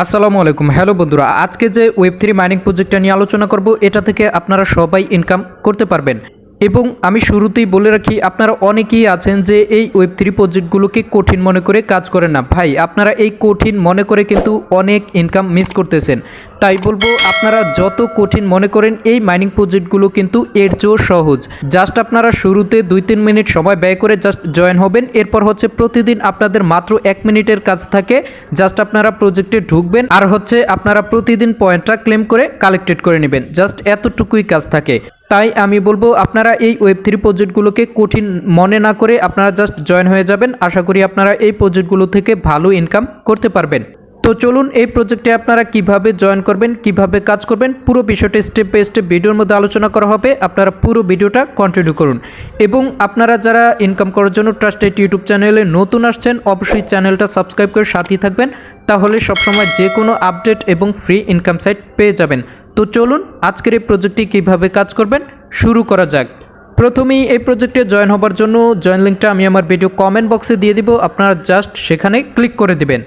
আসসালামু আলাইকুম। হ্যালো বন্ধুরা, আজকে যে ওয়েব থ্রি মাইনিং প্রজেক্টটা নিয়ে আলোচনা করব, এটা থেকে আপনারা সবাই ইনকাম করতে পারবেন। এবং আমি শুরুতেই বলে রাখি, আপনারা অনেকেই আছেন যে এই ওয়েব থ্রি প্রজেক্টগুলোকে কঠিন মনে করে কাজ করেন না। ভাই, আপনারা এই কঠিন মনে করে কিন্তু অনেক ইনকাম মিস করতেছেন। তাই বলব, আপনারা যত কঠিন মনে করেন, এই মাইনিং প্রজেক্টগুলো কিন্তু এর চেয়েও সহজ। জাস্ট আপনারা শুরুতে দুই তিন মিনিট সময় ব্যয় করে জাস্ট জয়েন হবেন। এরপর হচ্ছে প্রতিদিন আপনাদের মাত্র এক মিনিটের কাজ থাকে। জাস্ট আপনারা প্রজেক্টে ঢুকবেন আর হচ্ছে আপনারা প্রতিদিন পয়েন্টটা ক্লেম করে কালেক্টেড করে নেবেন। জাস্ট এতটুকুই কাজ থাকে। তাই আমি বলব, আপনারা এই ওয়েব থ্রি প্রজেক্টগুলোকে কঠিন মনে না করে আপনারা জাস্ট জয়েন হয়ে যাবেন। আশা করি আপনারা এই প্রজেক্টগুলো থেকে ভালো ইনকাম করতে পারবেন। তো চলুন এই প্রজেক্টে আপনারা কীভাবে জয়েন করবেন, কীভাবে কাজ করবেন, পুরো বিষয়টা স্টেপ বাই স্টেপ ভিডিওর মধ্যে আলোচনা করা হবে। আপনারা পুরো ভিডিওটা কন্টিনিউ করুন। এবং আপনারা যারা ইনকাম করার জন্য ট্রাস্টেড ইউটিউব চ্যানেলে নতুন আসছেন, অবশ্যই চ্যানেলটা সাবস্ক্রাইব করে সাথেই থাকবেন। তাহলে সবসময় যে কোনো আপডেট এবং ফ্রি ইনকাম সাইট পেয়ে যাবেন। তো চলুন আজকের এই প্রজেক্টটি কীভাবে কাজ করবেন, শুরু করা যাক। প্রথমেই এই প্রজেক্টে জয়েন হবার জন্য জয়েন লিঙ্কটা আমি আমার ভিডিও কমেন্ট বক্সে দিয়ে দিব। আপনারা জাস্ট সেখানে ক্লিক করে দিবেন।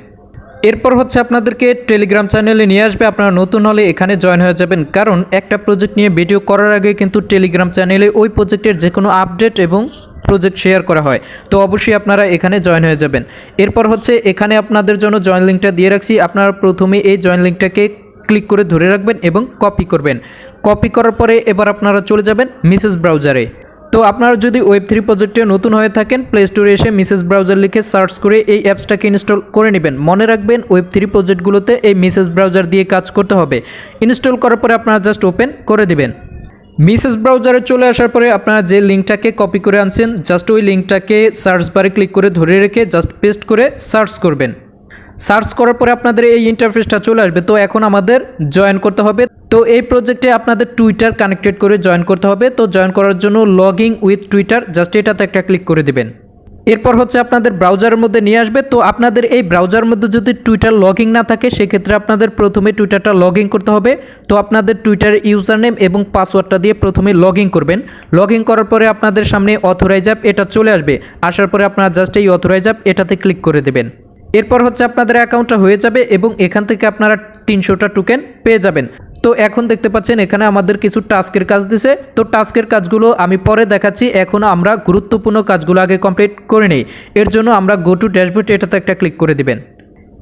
এরপর হচ্ছে আপনাদেরকে টেলিগ্রাম চ্যানেলে নিয়ে আসবে। আপনারা নতুন হলে এখানে জয়েন হয়ে যাবেন। কারণ একটা প্রজেক্ট নিয়ে ভিডিও করার আগে কিন্তু টেলিগ্রাম চ্যানেলে ওই প্রজেক্টের যে কোনো আপডেট এবং প্রজেক্ট শেয়ার করা হয়। তো অবশ্যই আপনারা এখানে জয়েন হয়ে যাবেন। এরপর হচ্ছে এখানে আপনাদের জন্য জয়েন লিঙ্কটা দিয়ে রাখছি। আপনারা প্রথমে এই জয়েন লিঙ্কটাকে ক্লিক করে ধরে রাখবেন এবং কপি করবেন। কপি করার পরে এবার আপনারা চলে যাবেন মিসেস ব্রাউজারে তো আপনারা যদি ওয়েব থ্রি প্রজেক্টে নতুন হয়ে থাকেন প্লে স্টোরে এসে মিসেস ব্রাউজার লিখে সার্চ করে এই অ্যাপসটাকে ইনস্টল করে নেবেন। মনে রাখবেন ওয়েব থ্রি প্রজেক্টগুলোতে এই মিসেস ব্রাউজার দিয়ে কাজ করতে হবে। ইনস্টল করার পরে আপনারা জাস্ট ওপেন করে দিবেন। মিসেস ব্রাউজারে চলে আসার পরে আপনারা যে লিঙ্কটাকে কপি করে আনছেন জাস্ট ওই লিঙ্কটাকে সার্চ বারে ক্লিক করে ধরে রেখে জাস্ট পেস্ট করে সার্চ করবেন। সার্চ করার পরে আপনাদের এই ইন্টারফেসটা চলে আসবে। তো এখন আমাদের জয়েন করতে হবে। তো এই প্রজেক্টে আপনাদের টুইটার কানেক্টেড করে জয়েন করতে হবে। তো জয়েন করার জন্য লগিং উইথ টুইটার জাস্ট এটাতে একটা ক্লিক করে দিবেন। এরপর হচ্ছে আপনাদের ব্রাউজারের মধ্যে নিয়ে আসবে। তো আপনাদের এই ব্রাউজারের মধ্যে যদি টুইটার লগিং না থাকে, সেক্ষেত্রে আপনাদের প্রথমে টুইটারটা লগইন করতে হবে। তো আপনাদের টুইটারের ইউজার নেম এবং পাসওয়ার্ডটা দিয়ে প্রথমে লগইন করবেন। লগইন করার পরে আপনাদের সামনে অথরাইজ অ্যাপ এটা চলে আসবে। আসার পরে আপনারা জাস্ট এই অথরাইজ অ্যাপ এটাতে ক্লিক করে দেবেন। এরপর হচ্ছে আপনাদের অ্যাকাউন্টটা হয়ে যাবে এবং এখান থেকে আপনারা তিনশোটা টোকেন পেয়ে যাবেন। তো এখন দেখতে পাচ্ছেন এখানে আমাদের কিছু টাস্কের কাজ দিছে। তো টাস্কের কাজগুলো আমি পরে দেখাচ্ছি। এখন আমরা গুরুত্বপূর্ণ কাজগুলো আগে কমপ্লিট করে নিই। এর জন্য আমরা গো টু ড্যাশবোর্ড এটাতে একটা ক্লিক করে দিবেন।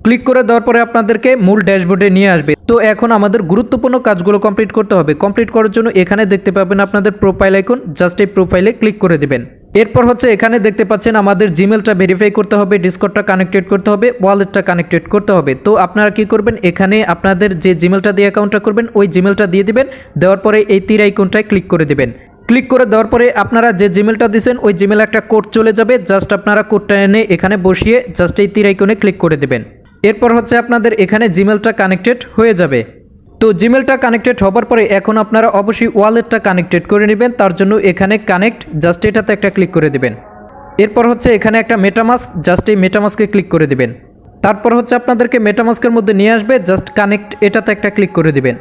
ক্লিক করে দেওয়ার পরে আপনাদেরকে মূল ড্যাশবোর্ডে নিয়ে আসবে। তো এখন আমাদের গুরুত্বপূর্ণ কাজগুলো কমপ্লিট করতে হবে। কমপ্লিট করার জন্য এখানে দেখতে পাবেন আপনাদের প্রোফাইল আইকন জাস্ট এই প্রোফাইলে ক্লিক করে দিবেন। এরপর হচ্ছে এখানে দেখতে পাচ্ছেন আমাদের জিমেলটা ভেরিফাই করতে হবে ডিসকর্ডটা কানেক্টেড করতে হবে ওয়ালেটটা কানেক্টেড করতে হবে। তো আপনারা কি করবেন? এখানে আপনাদের যে জিমেলটা দিয়ে অ্যাকাউন্টটা করবেন, ওই জিমেলটা দিয়ে দিবেন, দেওয়ার পরে এই তীর আইকনটায় ক্লিক করে দেবেন। ক্লিক করে দেওয়ার পরে আপনারা যে জিমেলটা দিয়েছেন ওই জিমেল একটা কোড চলে যাবে জাস্ট আপনারা কোডটা এনে এখানে বসিয়ে জাস্ট এই তীর আইকনে ক্লিক করে দেবেন। এরপর হচ্ছে আপনাদের এখানে জিমেলটা কানেক্টেড হয়ে যাবে। তো জিমেলটা কানেক্টেড হবার পরে এখন আপনারা অবশ্যই ওয়ালেটটা কানেক্টেড করে নেবেন, তার জন্য এখানে কানেক্ট জাস্ট এটাতে একটা ক্লিক করে দেবেন। এরপর হচ্ছে এখানে একটা মেটামাস্ক জাস্ট এই মেটামাস্কে ক্লিক করে দেবেন। তারপর হচ্ছে আপনাদেরকে মেটামাস্কের মধ্যে নিয়ে আসবে জাস্ট কানেক্ট এটাতে একটা ক্লিক করে দেবেন।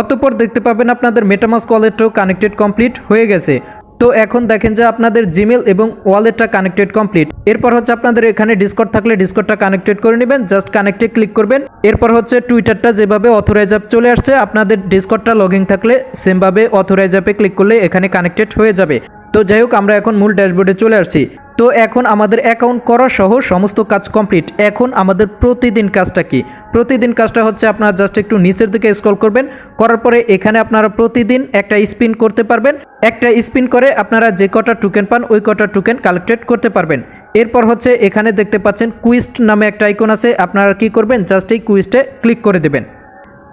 অতপর দেখতে পাবেন আপনাদের মেটামাস্ক ওয়ালেটও কানেক্টেড কমপ্লিট হয়ে গেছে। তো এখন দেখেন যে আপনাদের জিমেল এবং ওয়ালেটটা কানেক্টেড কমপ্লিট এরপর হচ্ছে আপনাদের এখানে ডিসকর্ড থাকলে ডিসকর্ডটা কানেক্টেড করে নেবেন জাস্ট কানেক্টে ক্লিক করবেন। এরপর হচ্ছে টুইটারটা যেভাবে অথরাইজ অ্যাপ চলে আসছে, আপনাদের ডিসকর্ডটা লগ ইন থাকলে সেমভাবে অথরাইজ অ্যাপে ক্লিক করলে এখানে কানেক্টেড হয়ে যাবে। তো যাই হোক, আমরা এখন মূল ড্যাশবোর্ডে চলে আসছি। তো এখন আমাদের অ্যাকাউন্ট করা সহ সমস্ত কাজ কমপ্লিট এখন আমাদের প্রতিদিন কাজটা কি? প্রতিদিন কাজটা হচ্ছে আপনারা জাস্ট একটু নিচের দিকে স্ক্রল করবেন, করার পরে এখানে আপনারা প্রতিদিন একটা স্পিন করতে পারবেন। একটা স্পিন করে আপনারা যে কটা টোকেন পান, ওই কটা টোকেন কালেক্টেড করতে পারবেন। এরপর হচ্ছে এখানে দেখতে পাচ্ছেন কুইস্ট নামে একটা আইকন আছে, আপনারা কি করবেন? জাস্ট এই কুইস্টে ক্লিক করে দেবেন।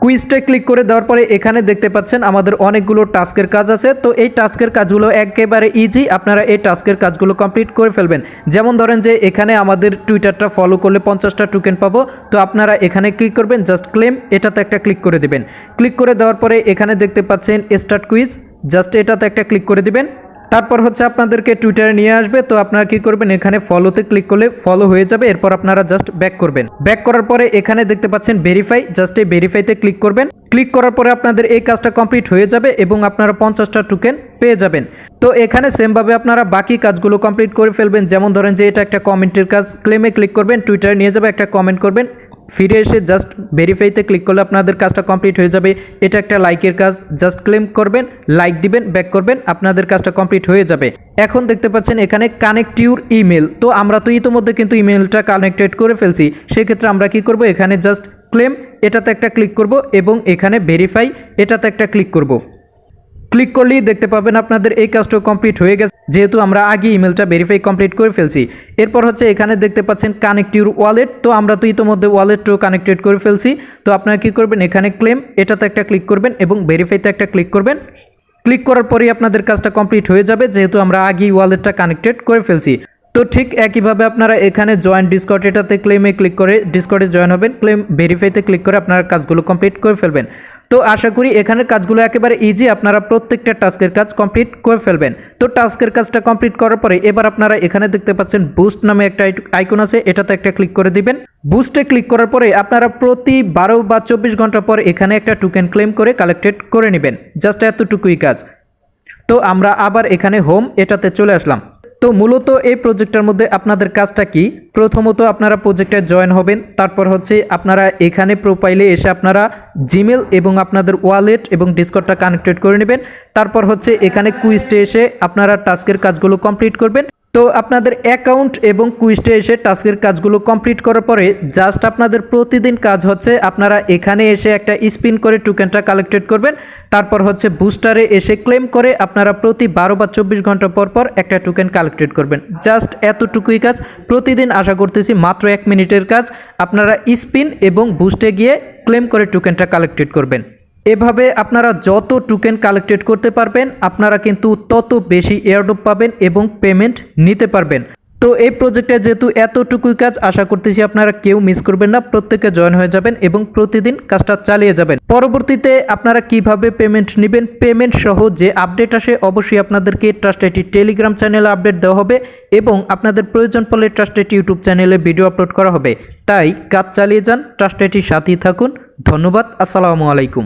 কুইজটা ক্লিক করে দেওয়ার পরে এখানে দেখতে পাচ্ছেন আমাদের অনেকগুলো টাস্কের কাজ আছে। তো এই টাস্কের কাজগুলো একেবারে ইজি আপনারা এই টাস্কের কাজগুলো কমপ্লিট করে ফেলবেন। যেমন ধরেন যে এখানে আমাদের টুইটারটা ফলো করলে পঞ্চাশটা টোকেন পাবো। তো আপনারা এখানে ক্লিক করবেন জাস্ট ক্লেম এটাতে একটা ক্লিক করে দেবেন। ক্লিক করে দেওয়ার পরে এখানে দেখতে পাচ্ছেন স্টার্ট কুইজ জাস্ট এটাতে একটা ক্লিক করে দিবেন। তারপর হচ্ছে আপনাদেরকে টুইটারে নিয়ে আসবে। তো আপনারা কি করবেন? এখানে ফলোতে ক্লিক করলে ফলো হয়ে যাবে। এরপর আপনারা জাস্ট ব্যাক করবেন। ব্যাক করার পরে এখানে দেখতে পাচ্ছেন ভেরিফাই জাস্ট এই ভেরিফাইতে ক্লিক করবেন। ক্লিক করার পরে আপনাদের এই কাজটা কমপ্লিট হয়ে যাবে এবং আপনারা পঞ্চাশটা টোকেন পেয়ে যাবেন। তো এখানে সেমভাবে আপনারা বাকি কাজগুলো কমপ্লিট করে ফেলবেন। যেমন ধরেন যে এটা একটা কমেন্টের কাজ। ক্লেমে ক্লিক করবেন টুইটারে নিয়ে যাবে, একটা কমেন্ট করবেন। ফিরে এসে জাস্ট ভেরিফাইতে ক্লিক করলে আপনাদের কাজটা কমপ্লিট হয়ে যাবে। এটা একটা লাইকের কাজ। জাস্ট ক্লেম করবেন লাইক দিবেন ব্যাক করবেন, আপনাদের কাজটা কমপ্লিট হয়ে যাবে। এখন দেখতে পাচ্ছেন এখানে কানেক্ট ইউর ইমেল তো আমরা তো ইতোমধ্যে কিন্তু ইমেলটা কানেক্টেড করে ফেলছি। সেক্ষেত্রে আমরা কি করব? এখানে জাস্ট ক্লেম এটাতে একটা ক্লিক করব এবং এখানে ভেরিফাই এটাতে একটা ক্লিক করব। ক্লিক করলেই দেখতে পাবেন আপনাদের এই কাজটা কমপ্লিট হয়ে গেছে। যেহেতু আমরা আগে ইমেলটা ভেরিফাই কমপ্লিট করে ফেলছি। এরপর হচ্ছে এখানে দেখতে পাচ্ছেন কানেক্ট ইউর ওয়ালেট তো আমরা তো ইতোমধ্যে ওয়ালেটটাও কানেক্টেড করে ফেলছি। তো আপনারা কী করবেন? এখানে ক্লেম এটাতে একটা ক্লিক করবেন এবং ভেরিফাইতে একটা ক্লিক করবেন। ক্লিক করার পরেই আপনাদের কাজটা কমপ্লিট হয়ে যাবে। যেহেতু আমরা আগেই ওয়ালেটটা কানেক্টেড করে ফেলছি। তো ঠিক একইভাবে আপনারা এখানে জয়েন ডিসকর্ড এটাতে ক্লেমে ক্লিক করে ডিসকর্ডে জয়েন হবেন ক্লেম ভেরিফাইতে ক্লিক করে আপনারা কাজগুলো কমপ্লিট করে ফেলবেন। তো আশা করি এখানের কাজগুলো একেবারে ইজি আপনারা প্রত্যেকটা টাস্কের কাজ কমপ্লিট করে ফেলবেন। তো টাস্কের কাজটা কমপ্লিট করার পরে এবার আপনারা এখানে দেখতে পাচ্ছেন বুস্ট নামে একটা আইকন আছে, এটাতে একটা ক্লিক করে দিবেন। বুস্টে ক্লিক করার পরে আপনারা প্রতি বারো বা চব্বিশ ঘণ্টা পর এখানে একটা টোকেন ক্লেম করে কালেক্টেড করে নেবেন। জাস্ট এতটুকুই কাজ। তো আমরা আবার এখানে হোম এটাতে চলে আসলাম। তো মূলত এই প্রজেক্টের মধ্যে আপনাদের কাজটা কি? প্রথমত আপনারা প্রজেক্টে জয়েন হবেন, তারপর হচ্ছে আপনারা এখানে প্রোফাইলে এসে আপনারা জিমেল এবং আপনাদের ওয়ালেট এবং ডিসকটটা কানেক্টেড করে নেবেন। তারপর হচ্ছে এখানে কুইস্টে এসে আপনারা টাস্কের কাজগুলো কমপ্লিট করবেন। তো আপনাদের অ্যাকাউন্ট এবং কুইস্টে এসে টাস্কের কাজগুলো কমপ্লিট করার পরে জাস্ট আপনাদের প্রতিদিন কাজ হচ্ছে আপনারা এখানে এসে একটা স্পিন করে টোকেনটা কালেক্টেড করবেন। তারপর হচ্ছে বুস্টারে এসে ক্লেম করে আপনারা প্রতি বারো বা চব্বিশ ঘণ্টা পর পর একটা টোকেন কালেক্টেড করবেন। জাস্ট এতটুকুই কাজ। প্রতিদিন আশা করতেছি মাত্র এক মিনিটের কাজ। আপনারা স্পিন এবং বুস্টে গিয়ে ক্লেম করে টোকেনটা কালেক্টেড করবেন। এভাবে আপনারা যত টোকেন কালেক্টেড করতে পারবেন, আপনারা কিন্তু তত বেশি এয়ারড্রপ পাবেন এবং পেমেন্ট নিতে পারবেন। তো এই প্রজেক্টে যেহেতু এতটুকুই কাজ, আশা করতেছি আপনারা কেউ মিস করবেন না, প্রত্যেকে জয়েন হয়ে যাবেন এবং প্রতিদিন কাজটা চালিয়ে যাবেন। পরবর্তীতে আপনারা কীভাবে পেমেন্ট নেবেন পেমেন্ট সহ যে আপডেট আসে, অবশ্যই আপনাদেরকে ট্রাস্ট এটি টেলিগ্রাম চ্যানেলে আপডেট দেওয়া হবে এবং আপনাদের প্রয়োজন পড়লে ট্রাস্ট এটি ইউটিউব চ্যানেলে ভিডিও আপলোড করা হবে। তাই কাজ চালিয়ে যান ট্রাস্ট এটির সাথেই থাকুন। ধন্যবাদ, আসসালামু আলাইকুম।